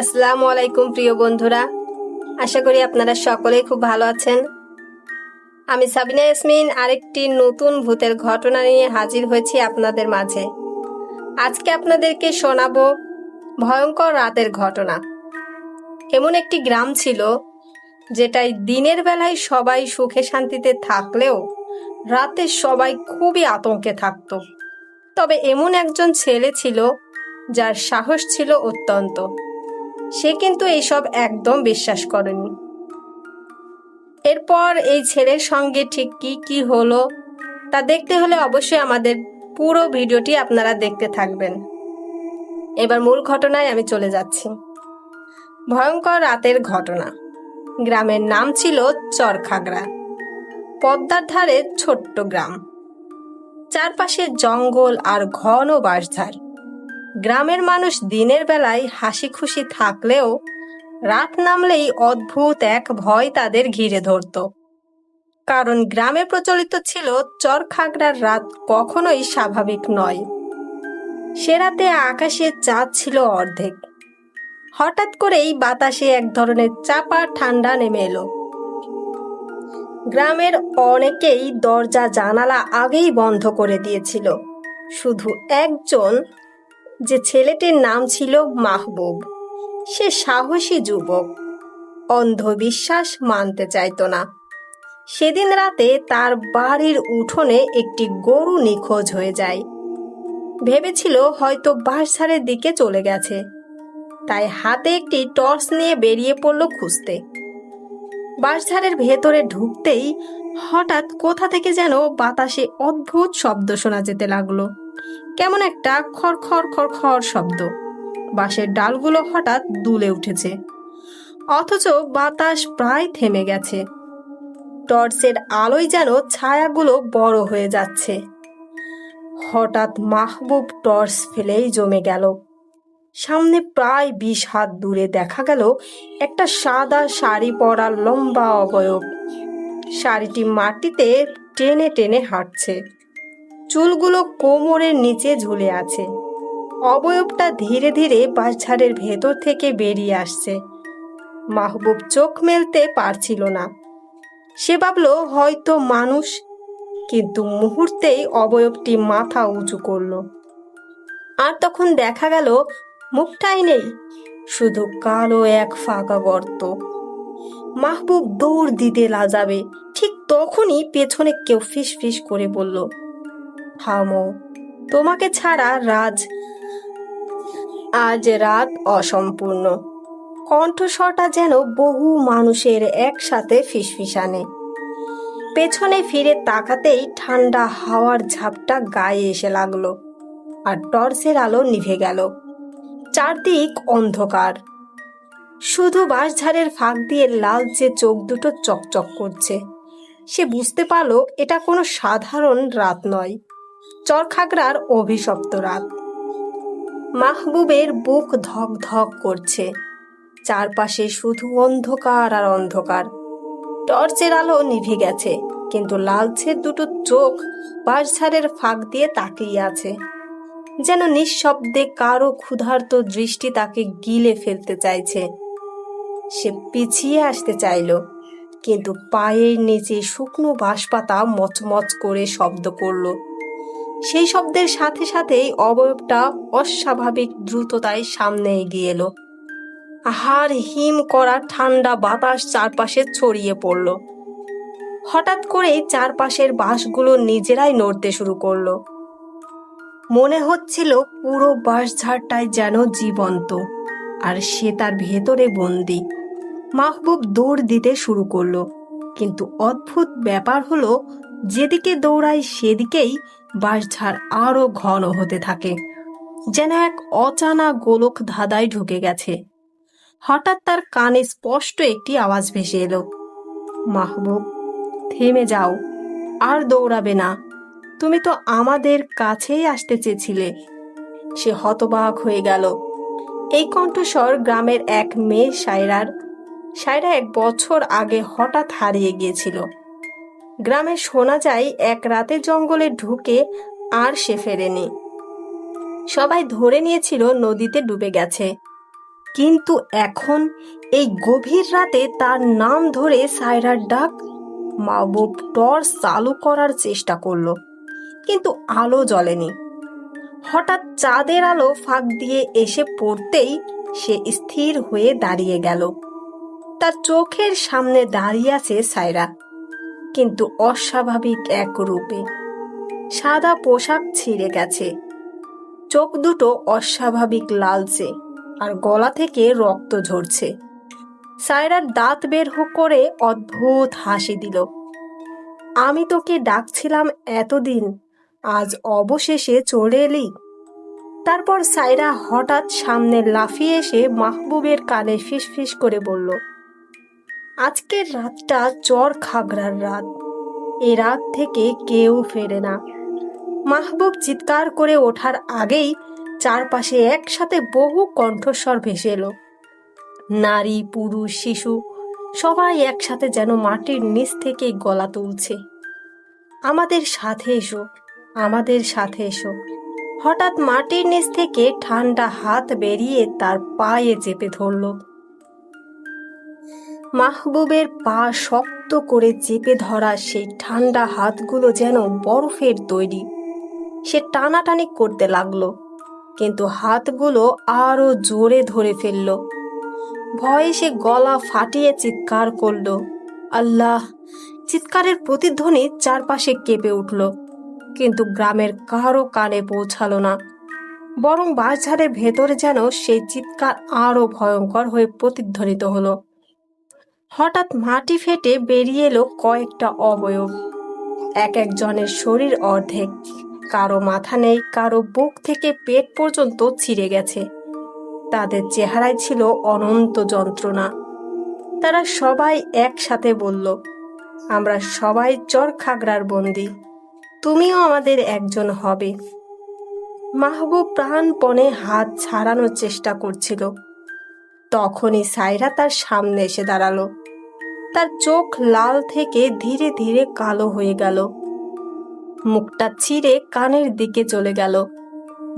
আসসালামু আলাইকুম, প্রিয় বন্ধুরা। আশা করি আপনারা সকলেই খুব ভালো আছেন। আমি সাবিনা ইয়াসমিন, আরেকটি নতুন ভূতের ঘটনা নিয়ে হাজির হয়েছি আপনাদের মাঝে। আজকে আপনাদেরকে শোনাবো ভয়ঙ্কর রাতের ঘটনা। এমন একটি গ্রাম ছিল, যেটাই দিনের বেলায় সবাই সুখে শান্তিতে থাকলেও রাতে সবাই খুবই আতঙ্কে থাকত। তবে এমন একজন ছেলে ছিল, যার সাহস ছিল অত্যন্ত। সে কিন্তু এইসব একদম বিশ্বাস করেনি। এরপর এই ছেলের সঙ্গে ঠিক কি কি হলো, তা দেখতে হলে অবশ্যই আমাদের পুরো ভিডিওটি আপনারা দেখতে থাকবেন। এবার মূল ঘটনায় আমি চলে যাচ্ছি। ভয়ঙ্কর রাতের ঘটনা। গ্রামের নাম ছিল চরখাগড়া। পদ্মার ধারে ছোট্ট গ্রাম। চারপাশে জঙ্গল আর ঘন বাঁশঝাড়। গ্রামের মানুষ দিনের বেলায় হাসি খুশি থাকলেও রাত নামলেই অদ্ভুত এক ভয় তাদের ঘিরে ধরত। কারণ গ্রামে প্রচলিত ছিল, চরখাগড়ার রাত কখনোই স্বাভাবিক নয়। সে রাতে আকাশে চাঁদ ছিল অর্ধেক। হঠাৎ করেই বাতাসে এক ধরনের চাপা ঠান্ডা নেমে এলো। গ্রামের অনেকেই দরজা জানালা আগেই বন্ধ করে দিয়েছিল। শুধু একজন যে ছেলেটির নাম ছিল মাহবুব। সে সাহসী যুবক। অন্ধবিশ্বাস মানতে চাইতো না। সেদিন রাতে তার বাড়ির উঠোনে একটি গরু নিখোঁজ হয়ে যায়। ভেবেছিল হয়তো বাঁশঝাড়ের দিকে চলে গেছে। তাই হাতে একটি টর্চ নিয়ে বেরিয়ে পড়ল খুঁজতে। বাঁশঝাড়ের ভেতরে ঢুকতেই হঠাৎ কোথা থেকে যেন বাতাসে অদ্ভুত শব্দ শোনা যেতে লাগল। কেমন একটা খড় খড় খড় খড় শব্দ। বাঁশের ডালগুলো হঠাৎ দুলে উঠেছে। অথচ বাতাস প্রায় থেমে গেছে। টর্চের আলোয় যেন ছায়াগুলো বড় হয়ে যাচ্ছে। হঠাৎ মাহবুব টর্চ ফেলেই জমে গেল। সামনে প্রায় বিশ হাত দূরে দেখা গেল একটা সাদা শাড়ি পরা লম্বা অবয়ব। শাড়িটি মাটিতে টেনে টেনে হাঁটছে। চুলগুলো কোমরের নিচে ঝুলে আছে। অবয়বটা ধীরে ধীরে বাঁশঝাড়ের ভেতর থেকে বেরিয়ে আসছে। মাহবুব চোখ মেলতে পারছিল না। সে ভাবল, হয়তো মানুষ। কিন্তু মুহূর্তেই অবয়বটি মাথা উঁচু করল। আর তখন দেখা গেল, মুখটাই নেই, শুধু কালো এক ফাঁকা গর্ত। মাহবুব দৌড় দিতে লাজাবে। ঠিক তখনই পেছনে কেউ ফিস ফিস করে বলল, থামো, তোমাকে ছাড়া রাজ, আজ রাত অসম্পূর্ণ। কণ্ঠস্বরটা যেন বহু মানুষের একসাথে ফিসফিসানে পেছনে ফিরে তাকাতেই ঠান্ডা হাওয়ার ঝাপটা গায়ে এসে লাগল আর টর্চের আলো নিভে গেল। চারদিক অন্ধকার। শুধু বাঁশঝাড়ের ফাঁক দিয়ে লালচে চোখ দুটো চকচক করছে। সে বুঝতে পারল এটা কোনো সাধারণ রাত নয়, চরখাগড়ার অভিশপ্ত রাত। মাহবুবের বুক ধক ধক করছে, চারপাশে শুধু অন্ধকার আর অন্ধকার। টর্চের আলো নিভে গেছে, কিন্তু লালচের দুটো চোখ বাঁশঝাড়ের ফাঁক দিয়ে তাকিয়ে আছে, যেন নিঃশব্দে কারও ক্ষুধার্ত দৃষ্টি তাকে গিলে ফেলতে চাইছে। সে পিছিয়ে আসতে চাইল, কিন্তু পায়ের নিচে শুকনো বাঁশপাতা মচমচ করে শব্দ করল। সেই শব্দের সাথে সাথেই অবয়বটা অস্বাভাবিক দ্রুততায় সামনে এগিয়ে এলো। হাড় হিম করা ঠান্ডা বাতাস চারপাশে ছড়িয়ে পড়ল। হঠাৎ করেই চারপাশের বাঁশগুলো নিজেরাই নড়তে শুরু করল। মনে হচ্ছিল পুরো বাঁশঝাড়টাই যেন জীবন্ত, আর সে তার ভেতরে বন্দি। মাহবুব দৌড় দিতে শুরু করল। কিন্তু অদ্ভুত ব্যাপার হলো, যেদিকে দৌড়ায় সেদিকেই বাঁশঝাড় আরও ঘন হতে থাকে। যেন এক অচানা গোলক ধাঁধায় ঢুকে গেছে। হঠাৎ তার কানে স্পষ্ট একটি আওয়াজ ভেসে এলো। মাহবুব, থেমে যাও, আর দৌড়াবে না। তুমি তো আমাদের কাছেই আসতে চেয়েছিলে। সে হতবাক হয়ে গেল। এই কণ্ঠস্বর গ্রামের এক মেয়ে সায়রার সায়রা এক বছর আগে হঠাৎ হারিয়ে গিয়েছিল। গ্রামে শোনা যায়, এক রাতে জঙ্গলে ঢুকে আর সে ফেরেনি। সবাই ধরে নিয়েছিল নদীতে ডুবে গেছে। কিন্তু এখন এই গভীর রাতে তার নাম ধরে সায়রার ডাক মাহবুব টর্চ চালু করার চেষ্টা করল, কিন্তু আলো জ্বলেনি। হঠাৎ চাঁদের আলো ফাঁক দিয়ে এসে পড়তেই সে স্থির হয়ে দাঁড়িয়ে গেল। তার চোখের সামনে দাঁড়িয়ে আছে সায়রা। কিন্তু অস্বাভাবিক এক রূপে। সাদা পোশাক ছিঁড়ে গেছে। চোখ দুটো অস্বাভাবিক লালচে আর গলা থেকে রক্ত ঝরছে। সায়রার দাঁত বের করে অদ্ভুত হাসি দিল। আমি তোকে ডাকছিলাম এতদিন, আজ অবশেষে চলে এলি। তারপর সাইরা হঠাৎ সামনে লাফিয়ে এসে মাহবুবের কানে ফিসফিস করে বলল আজকের রাতটা চর খাগড়ার রাত। এ রাত থেকে কেউ ফেরে না। মাহবুব চিৎকার করে ওঠার আগেই চারপাশে একসাথে বহু কণ্ঠস্বর ভেসে এলো। নারী, পুরুষ, শিশু, সবাই একসাথে যেন মাটির নিচ থেকে গলা তুলছে। আমাদের সাথে এসো, আমাদের সাথে এসো। হঠাৎ মাটির নিচ থেকে ঠান্ডা হাত বেরিয়ে তার পায়ে চেপে ধরল। মাহবুবের পা শক্ত করে চেপে ধরা সেই ঠান্ডা হাতগুলো যেন বরফের তৈরি। সে টানাটানি করতে লাগল, কিন্তু হাতগুলো আরও জোরে ধরে ফেলল। ভয়ে সে গলা ফাটিয়ে চিৎকার করল। আল্লাহ, চিৎকারের প্রতিধ্বনি চারপাশে কেঁপে উঠল, কিন্তু গ্রামের কারও কানে পৌঁছালো না। বরং বাঁশঝাড়ের ভেতরে যেন সেই চিৎকার আরও ভয়ঙ্কর হয়ে প্রতিধ্বনিত হলো। হঠাৎ মাটি ফেটে বেরিয়ে এলো কয়েকটা অবয়ব। এক একজনের শরীর অর্ধেক। কারও মাথা নেই, কারও বুক থেকে পেট পর্যন্ত ছিঁড়ে গেছে। তাদের চেহারায় ছিল অনন্ত যন্ত্রণা। তারা সবাই একসাথে বলল, আমরা সবাই চর খাগড়ার বন্দি। তুমিও আমাদের একজন হবে। মাহবুব প্রাণপণে হাত ছাড়ানোর চেষ্টা করছিল। তখনই সাইরা তার সামনে এসে দাঁড়াল। তার চোখ লাল থেকে ধীরে ধীরে কালো হয়ে গেল। মুখটা চিরে কানের দিকে চলে গেল,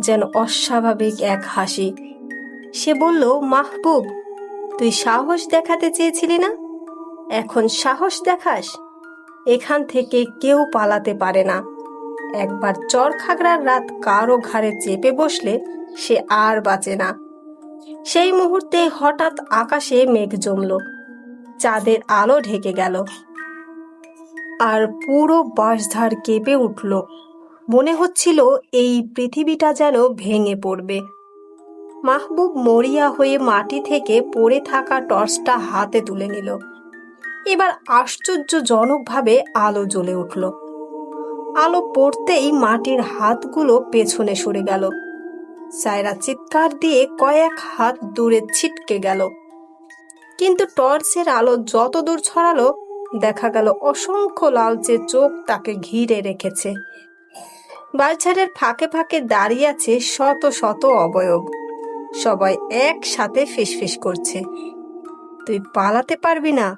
যেন অস্বাভাবিক এক হাসি। সে বলল, মাহবুব, তুই সাহস দেখাতে চেয়েছিলি না? এখন সাহস দেখাস। এখান থেকে কেউ পালাতে পারে না। একবার চর খাগড়ার রাত কারও ঘাড়ে চেপে বসলে সে আর বাঁচে না। সেই মুহূর্তে হঠাৎ আকাশে মেঘ জমল। চাঁদের আলো ঢেকে গেল। আর পুরো বাঁশধার কেঁপে উঠল। মনে হচ্ছিল এই পৃথিবীটা যেন ভেঙে পড়বে। মাহবুব মরিয়া হয়ে মাটি থেকে পড়ে থাকা টর্চটা হাতে তুলে নিল। এবার আশ্চর্যজনকভাবে আলো জ্বলে উঠল। আলো পড়তেই মাটির হাতগুলো পেছনে সরে গেল। সায়রা চিৎকার দিয়ে কয়েক হাত দূরে ছিটকে গেল। কিন্তু টর্চের আলো যত দূর ছড়ালো, দেখা গেল অসংখ্য লালচে চোখ তাকে ঘিরে রেখেছে। বালছাড়ের ফাঁকে ফাঁকে দাঁড়িয়ে আছে শত শত অবয়ব। সবাই একসাথে ফিসফিস করছে। তুই পালাতে পারবি না।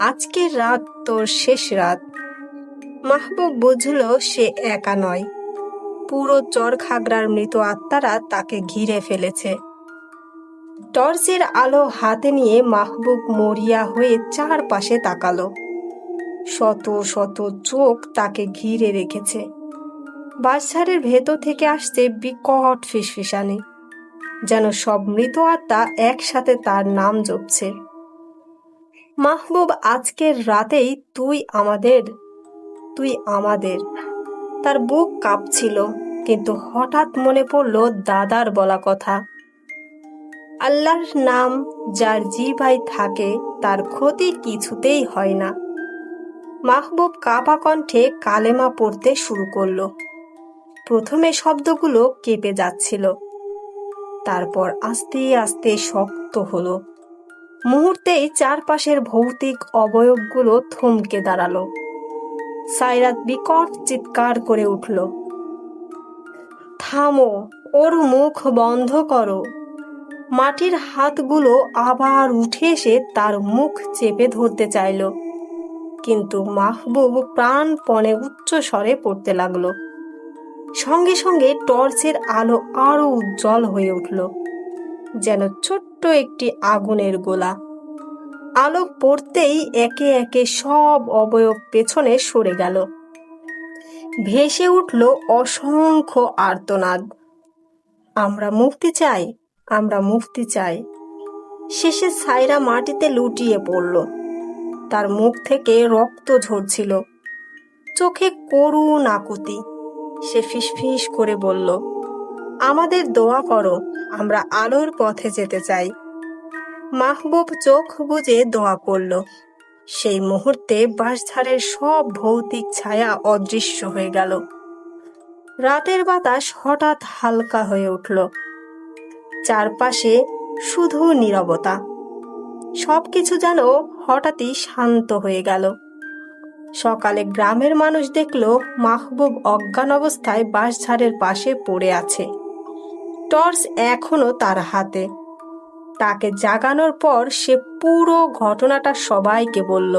আজকের রাত তোর শেষ রাত। মাহবুব বুঝল সে একা নয়। পুরো চরখাগড়ার মৃত আত্মারা তাকে ঘিরে ফেলেছে। টর্চের আলো হাতে নিয়ে মাহবুব মরিয়া হয়ে চারপাশে তাকালো। শত শত চোখ তাকে ঘিরে রেখেছে। বাসঝাড়ের ভেতর থেকে আসছে বিকট ফিসফিসানি, যেন সব মৃত আত্মা একসাথে তার নাম জপছে। মাহবুব, আজকের রাতেই তুই আমাদের তুই আমাদের। তার বুক কাঁপছিল, কিন্তু হঠাৎ মনে পড়ল দাদার বলা কথা। আল্লাহর নাম যার জিভাই থাকে, তার ক্ষতি কিছুতেই হয় না। মাহবুব কাপা কণ্ঠে কালেমা পড়তে শুরু করল। প্রথমে শব্দগুলো কেঁপে যাচ্ছিল। তারপর আস্তে আস্তে শক্ত হলো। মুহূর্তেই চারপাশের ভৌতিক অবয়বগুলো থমকে দাঁড়াল। সাইরাত বিকট চিৎকার করে উঠল, থামো, ওর মুখ বন্ধ করো। মাটির হাতগুলো আবার উঠে এসে তার মুখ চেপে ধরতে চাইল। কিন্তু মাহবুব প্রাণপণে উচ্চ স্বরে পড়তে লাগল। সঙ্গে সঙ্গে টর্চের আলো আরও উজ্জ্বল হয়ে উঠল, যেন ছোট্ট একটি আগুনের গোলা। আলো পড়তেই একে একে সব অবয়ব পেছনে সরে গেল। ভেসে উঠল অসংখ্য আর্তনাদ। আমরা মুক্তি চাই। আমরা মুক্তি চাই। শেষে সাইরা মাটিতে লুটিয়ে পড়ল। তার মুখ থেকে রক্ত ঝরছিল। চোখে করুণ আকুতি। সে ফিসফিস করে বলল, আমাদের দোয়া করো, আমরা আলোর পথে যেতে চাই। মাহবুব চোখ বুজে দোয়া করল। সেই মুহূর্তে বাঁশঝাড়ের সব ভৌতিক ছায়া অদৃশ্য হয়ে গেল। রাতের বাতাস হঠাৎ হালকা হয়ে উঠল। চারপাশে শুধু নীরবতা। সবকিছু যেন হঠাৎই শান্ত হয়ে গেল। সকালে গ্রামের মানুষ দেখল মাহবুব অজ্ঞান অবস্থায় বাঁশঝাড়ের পাশে পড়ে আছে। টর্চ এখনও তার হাতে। তাকে জাগানোর পর সে পুরো ঘটনাটা সবাইকে বলল।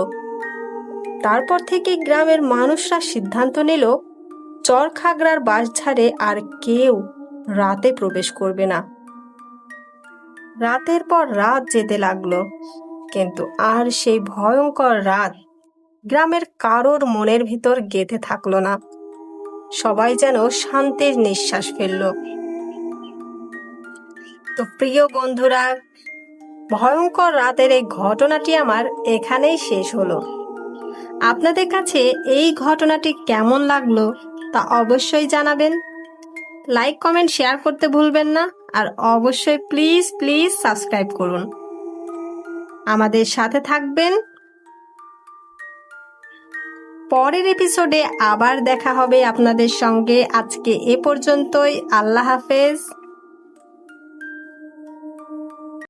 তারপর থেকে গ্রামের মানুষরা সিদ্ধান্ত নিল, চরখাগড়ার বাঁশঝাড়ে আর কেউ রাতে প্রবেশ করবে না। রাতের পর রাত যেতে লাগল। কিন্তু আর সেই ভয়ঙ্কর রাত গ্রামের কারোর মনের ভিতর গেঁথে থাকল না। সবাই যেন শান্তির নিঃশ্বাস ফেলল। তো প্রিয় বন্ধুরা, ভয়ঙ্কর রাতের এই ঘটনাটি আমার এখানেই শেষ হলো। আপনাদের কাছে এই ঘটনাটি কেমন লাগল তা অবশ্যই জানাবেন। লাইক, কমেন্ট, শেয়ার করতে ভুলবেন না। আর অবশ্যই প্লিজ প্লিজ সাবস্ক্রাইব করুন। আমাদের সাথে থাকবেন। পরের এপিসোডে আবার দেখা হবে আপনাদের সঙ্গে। আজকে এ পর্যন্তই। আল্লাহ হাফেজ।